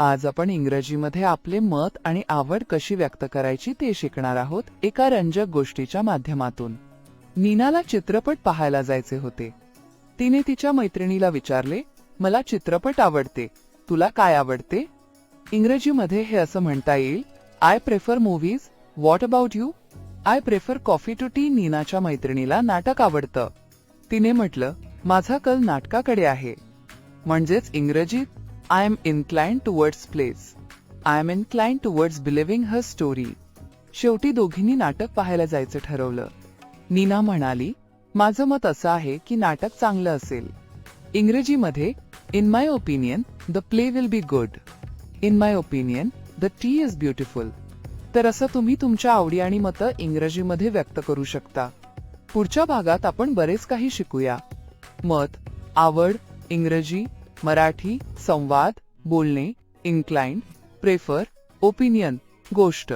आज आपण इंग्रजीमध्ये आपले मत आणि आवड कशी व्यक्त करायची ते शिकणार आहोत एका रंजक गोष्टीच्या माध्यमातून. नीनाला चित्रपट पाहायला जायचे होते. तिने तिच्या मैत्रिणीला विचारले मला चित्रपट आवडते. तुला काय आवडते? इंग्रजीमध्ये हे असं म्हणता येईल I prefer movies what about you I prefer coffee to tea नीनाच्या मैत्रिणीला नाटक आवडतं. तिने म्हटलं माझा कल नाटकाकडे आहे. म्हणजेच इंग्रजीत I am inclined towards plays I am inclined towards believing her story शेवटी दोघींनी नाटक पाहायला जायचं ठरवलं. नीना म्हणाली माझं मत असं आहे की नाटक चांगलं असेल. इंग्रजीमध्ये in my opinion the play will be good in my opinion the tea is beautiful तर असं तुम्ही तुमच्या आवडी आणि मतं इंग्रजीमध्ये व्यक्त करू शकता. पुढच्या भागात आपण बरेच काही शिकूया. मत आवड इंग्रजी मराठी संवाद बोलणे इन्क्लाइंड प्रेफर ओपिनियन गोष्ट.